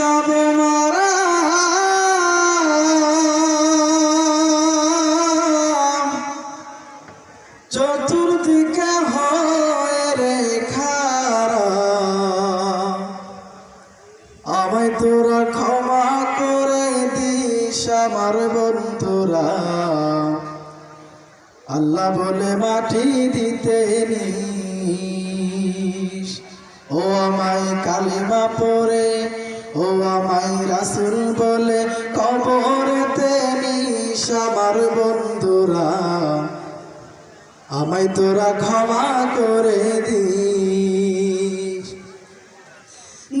যাব মারা। চতুর্দিকে আমায় তোরা ক্ষমা করে দিস আমার বন্ধুরা। আল্লাহ বলে মাটি দিতে নিস। ও আমায় কালিমা পরে ও আমায় রাসুল বলে কবরেতে নিস আমার বন্ধুরা। আমায় তোরা ক্ষমা করে দিস।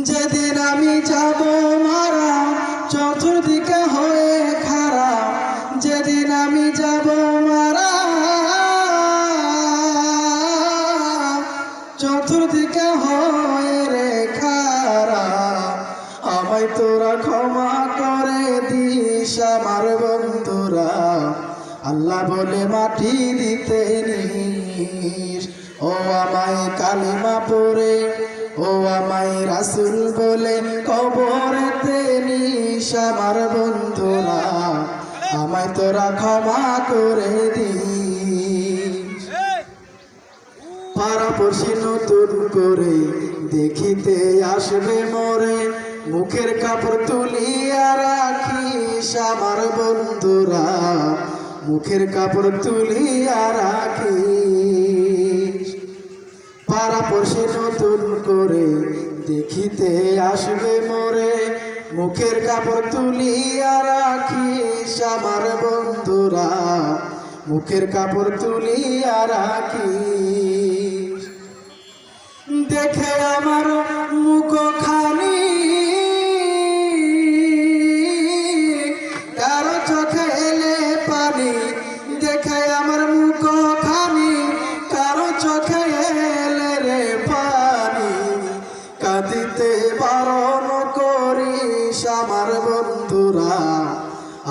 যেদিন আমি যাব মারা আল্লাহ বলে, মাটি দিতে নিস। ও আমায় কালিমা পরে ও আমায় রাসুল বলে, কবরেতে নিস আমার বন্ধুরা। আমায় তোরা ক্ষমা করে দিস। পাড়াপড়শি নতুন করে দেখিতে আসবে মরে, মুখের কাপড় তুলিয়া রাখিস আমার বন্ধুরা। মুখের কাপড় তুলিয়া রাখিস। পাড়াপড়শি নতুন করে দেখিতে আসবে মরে। মুখের কাপড় তুলিয়া রাখিস আমার বন্ধুরা। মুখের কাপড় তুলিয়া রাখিস। দেখে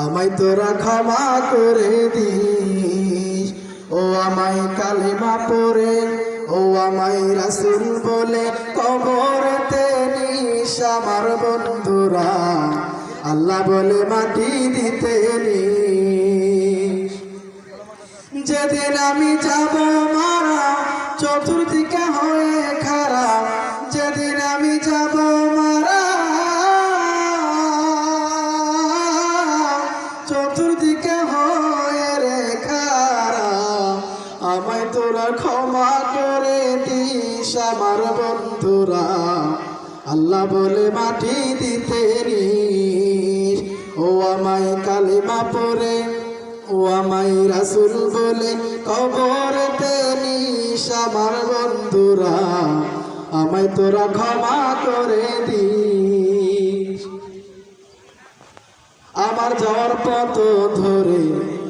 আমায় তোরা ক্ষমা করে দিস। ও আমায় কালিমা পরে ও আমায় রাসুল বলে কবরতে নিস আমার বন্ধুরা। আল্লাহ বলে মাটি দিতে নিস। যেদিন আমি যাব মারা, চতুর্দিকে হয়ে খারাপ তোরা ক্ষমা করে দিস আমার বন্ধুরা। আল্লাহ বলে মাটি দিতে ও আমায় কালিমা পরে ও আমায় রাসুল বলে কবরতে নিস আমার বন্ধুরা। আমায় তোরা ক্ষমা করে দিস। আমার যাওয়ার পথ ধরে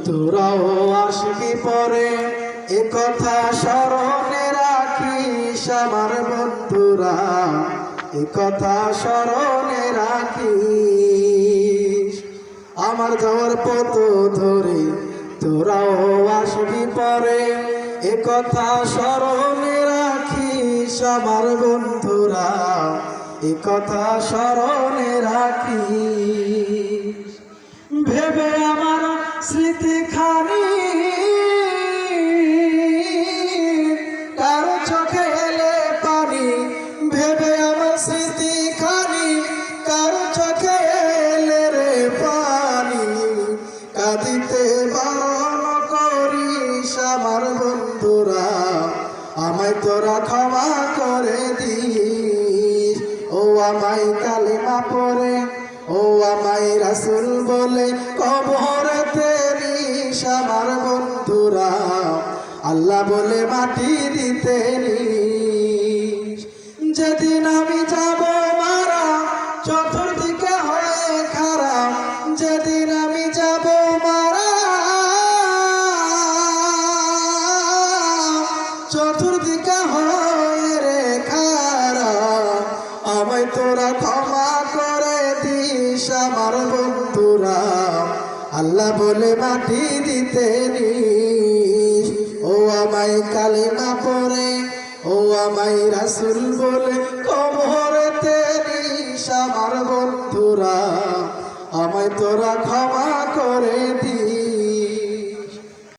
তোরাও আসবি পরে। এ কথা স্মরণে রাখিস আমার বন্ধুরা। এ কথা স্মরণে রাখিস। আমার যাওয়ার পথ ধরে তোরাও আসবি পরে। এ কথা স্মরণে রাখিস আমার বন্ধুরা। এ কথা স্মরণে রাখিস। ভেবে আমার স্মৃতি আমায় তোরা ক্ষমা করে দিস। ও আমায় কালিমা পরে ও আমায় রাসুল বলে কবরতে নিস আমার বন্ধুরা। আল্লাহ বলে মাটি দিতে নিস। যেদিন আমি চতুর্দিকে হয়ে রে খারাপ আমায় তোরা ক্ষমা করে দিস আমার বন্ধুরা। আল্লাহ বলে মাটি দিতে নিস। ও আমায় কালিমা পরে ও আমায় রাসুল বলে কবরতে নিস আমার বন্ধুরা। আমায় তোরা ক্ষমা করে